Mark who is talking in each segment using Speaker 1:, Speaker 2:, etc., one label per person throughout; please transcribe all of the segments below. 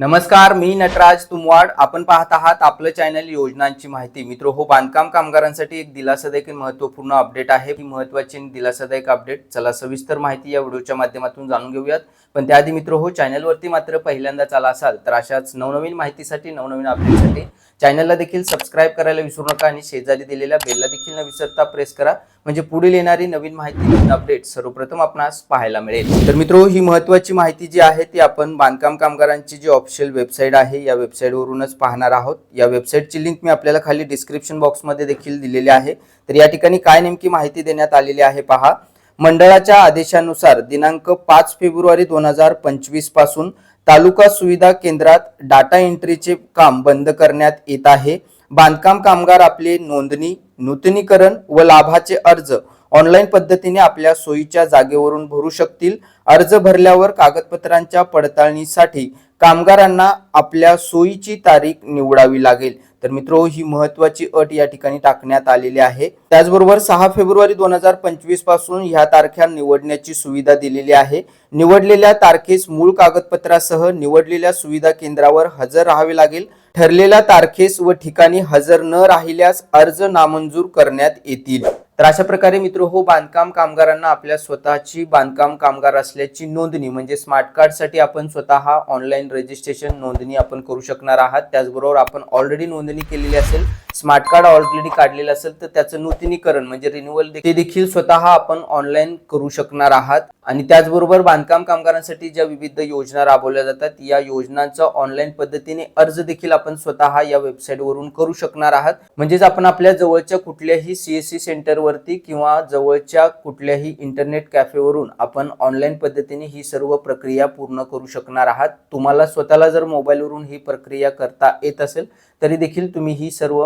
Speaker 1: नमस्कार मी नटराज तुमवाड. आपण पाहत आहात आपलं चॅनल योजनांची माहिती. मित्र हो बांधकाम कामगारांसाठी एक दिलासादायक महत्त्वपूर्ण अपडेट आहे. ही महत्वाची दिलासादायक अपडेट चला सविस्तर माहिती या व्हिडिओच्या माध्यमातून जाणून घेऊयात. पण त्याआधी मित्र हो चॅनलवरती मात्र पहिल्यांदाच आला असाल तर अशाच नवनवीन माहितीसाठी नवनवीन अपडेटसाठी चॅनलला देखील सबस्क्राईब करायला विसरू नका आणि शेजारी दिलेल्या बेलला देखील न विसरता प्रेस करा. म्हणजे पुढील येणारी नवीन माहिती अपडेट सर्वप्रथम आपणास पाहायला मिळेल. तर मित्रो ही महत्वाची माहिती जी आहे ती आपण बांधकाम कामगारांची जी ऑफिशियल वेबसाईट आहे या वेबसाईटवरूनच पाहणार आहोत. या वेबसाईटची लिंक मी आपल्याला खाली डिस्क्रिप्शन बॉक्समध्ये देखील दिलेली आहे. तर या ठिकाणी काय नेमकी माहिती देण्यात आलेली आहे पहा. मंडळाच्या आदेशानुसार दिनांक पाच फेब्रुवारी दोन हजार पंचवीसपासून तालुका सुविधा केंद्रात डाटा एंट्रीचे काम बंद करण्यात येत आहे. बांधकाम कामगार आपले नोंदणी नूतनीकरण व लाभाचे अर्ज ऑनलाईन पद्धतीने आपल्या सोयीच्या जागेवरून भरू शकतील. अर्ज भरल्यावर कागदपत्रांच्या पडताळणीसाठी कामगारांना आपल्या सोयीची तारीख निवडावी लागेल. तर मित्रो ही महत्वाची अट या ठिकाणी टाकण्यात आलेली आहे. त्याचबरोबर सहा फेब्रुवारी दोन हजार पंचवीसपासून ह्या तारख्या निवडण्याची सुविधा दिलेली आहे. निवडलेल्या तारखेस मूळ कागदपत्रासह निवडलेल्या सुविधा केंद्रावर हजर राहावे लागेल. ठरलेल्या तारखेस व ठिकाणी हजर न राहिल्यास अर्ज नामंजूर करण्यात येतील. तर अशा प्रकारे मित्र हो बांधकाम कामगारांना आपल्या स्वतःची बांधकाम कामगार असल्याची नोंदणी म्हणजे स्मार्ट कार्डसाठी आपण स्वतः ऑनलाईन रजिस्ट्रेशन नोंदणी आपण करू शकणार आहात. त्याचबरोबर आपण ऑलरेडी नोंदणी केलेली असेल स्मार्ट कार्ड ऑलरेडी काढलेलं असेल तर त्याचं नूतनीकरण म्हणजे रिन्युअल ते देखील स्वतः आपण ऑनलाईन करू शकणार आहात. आणि त्याचबरोबर बांधकाम कामगारांसाठी ज्या विविध योजना राबवल्या जातात या योजनांचा ऑनलाईन पद्धतीने अर्ज देखील आपण स्वतः या वेबसाईटवरून करू शकणार आहात. म्हणजेच आपण आपल्या जवळच्या कुठल्याही सीएससी सेंटरवरती किंवा जवळच्या कुठल्याही इंटरनेट कॅफेवरून आपण ऑनलाईन पद्धतीने ही सर्व प्रक्रिया पूर्ण करू शकणार आहात. तुम्हाला स्वतःला जर मोबाईलवरून ही प्रक्रिया करता येत असेल तरी देखील तुम्ही ही सर्व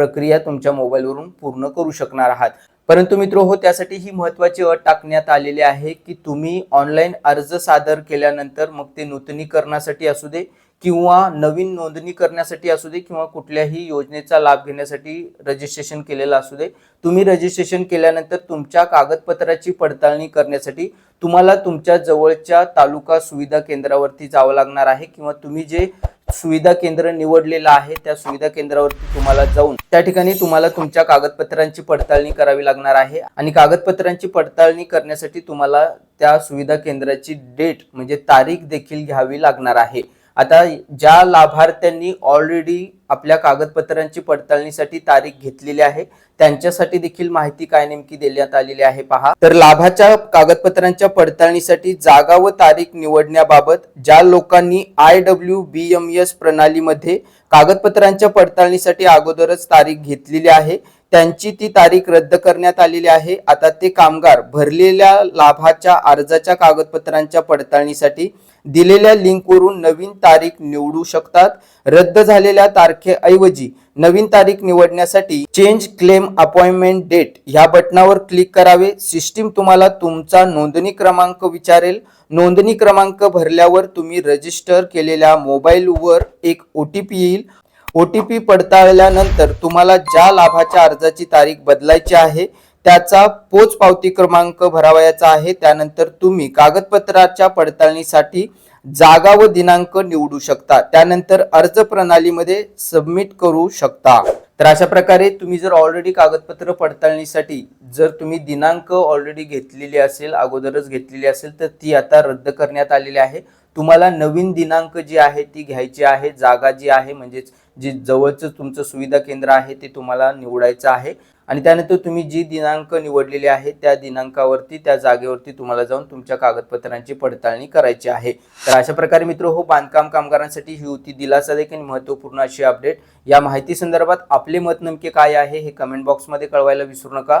Speaker 1: प्रक्रिया तुमच्या मोबाईलवरून पूर्ण करू शकणार आहात. परंतु मित्रो हो त्यासाठी ही महत्वाची अट टाकण्यात आलेली आहे की तुम्ही ऑनलाईन अर्ज सादर केल्यानंतर मग ते नूतनीकरणासाठी असू दे किंवा नवीन नोंदणी करण्यासाठी असू दे किंवा कुठल्याही योजनेचा लाभ घेण्यासाठी रजिस्ट्रेशन केलेलं असू दे तुम्ही रजिस्ट्रेशन केल्यानंतर तुमच्या कागदपत्राची पडताळणी करण्यासाठी तुम्हाला तुमच्या जवळच्या तालुका सुविधा केंद्रावरती जावं लागणार आहे किंवा तुम्ही जे सुविधा केंद्र निवडलेलं आहे त्या सुविधा केंद्रावरती तुम्हाला जाऊन त्या ठिकाणी तुम्हाला तुमच्या कागदपत्रांची पडताळणी करावी लागणार आहे. आणि कागदपत्रांची पडताळणी करण्यासाठी तुम्हाला त्या सुविधा केंद्राची डेट म्हणजे तारीख देखील घ्यावी लागणार आहे. आता ज्या लाभार्थ्यांनी ऑलरेडी आपल्या कागदपत्रांची पडताळणीसाठी तारीख घेतलेली आहे त्यांच्यासाठी देखील माहिती काय नेमकी देण्यात आलेली आहे पहा. तर लाभाच्या कागदपत्रांच्या पडताळणीसाठी जागा व तारीख निवडण्याबाबत ज्या लोकांनी I W B M S प्रणालीमध्ये कागदपत्रांच्या पडताळणीसाठी अगोदरच तारीख घेतलेली आहे त्यांची ती तारीख रद्द करण्यात आलेली आहे. आता ते कामगार भरलेल्या लाभाच्या अर्जाच्या कागदपत्रांच्या पडताळणीसाठी दिलेल्या लिंकवरून नवीन तारीख निवडू शकतात. रद्द झालेल्या तारखेऐवजी नवीन तारीख निवडण्यासाठी चेंज क्लेम अपॉइंटमेंट डेट ह्या बटनावर क्लिक करावे. सिस्टीम तुम्हाला तुमचा नोंदणी क्रमांक विचारेल. नोंदणी क्रमांक भरल्यावर तुम्ही रजिस्टर केलेल्या मोबाईलवर एक ओ टी पी येईल. ओ टी पी पडताळल्यानंतर तुम्हाला ज्या लाभाच्या अर्जाची तारीख बदलायची आहे त्याचा पोच पावती क्रमांक भरावयाचा आहे. त्यानंतर तुम्ही कागदपत्राच्या पडताळणीसाठी जागा व दिनांक निवडू शकता. त्यानंतर अर्ज प्रणालीमध्ये सबमिट करू शकता. तर अशा प्रकारे तुम्ही जर ऑलरेडी कागदपत्र पडताळणीसाठी जर तुम्ही दिनांक ऑलरेडी घेतलेली असेल अगोदरच घेतलेली असेल तर ती आता रद्द करण्यात आलेली आहे. तुम्हाला नवीन दिनांक जी आहे ती घ्यायची आहे जागा जी आहे म्हणजेच जी जवळचं तुमचं सुविधा केंद्र आहे ते तुम्हाला निवडायचं आहे. आणि त्यानंतर तुम्ही जी दिनांक निवडलेली आहे त्या दिनांकावरती त्या जागेवरती तुम्हाला जाऊन तुमच्या कागदपत्रांची पडताळणी करायची आहे. तर अशा प्रकारे मित्र हो बांधकाम कामगारांसाठी ही होती दिलासादायक आणि महत्त्वपूर्ण अशी अपडेट या माहिती संदर्भात आपले मत नेमके काय आहे हे कमेंट बॉक्समध्ये कळवायला विसरू नका.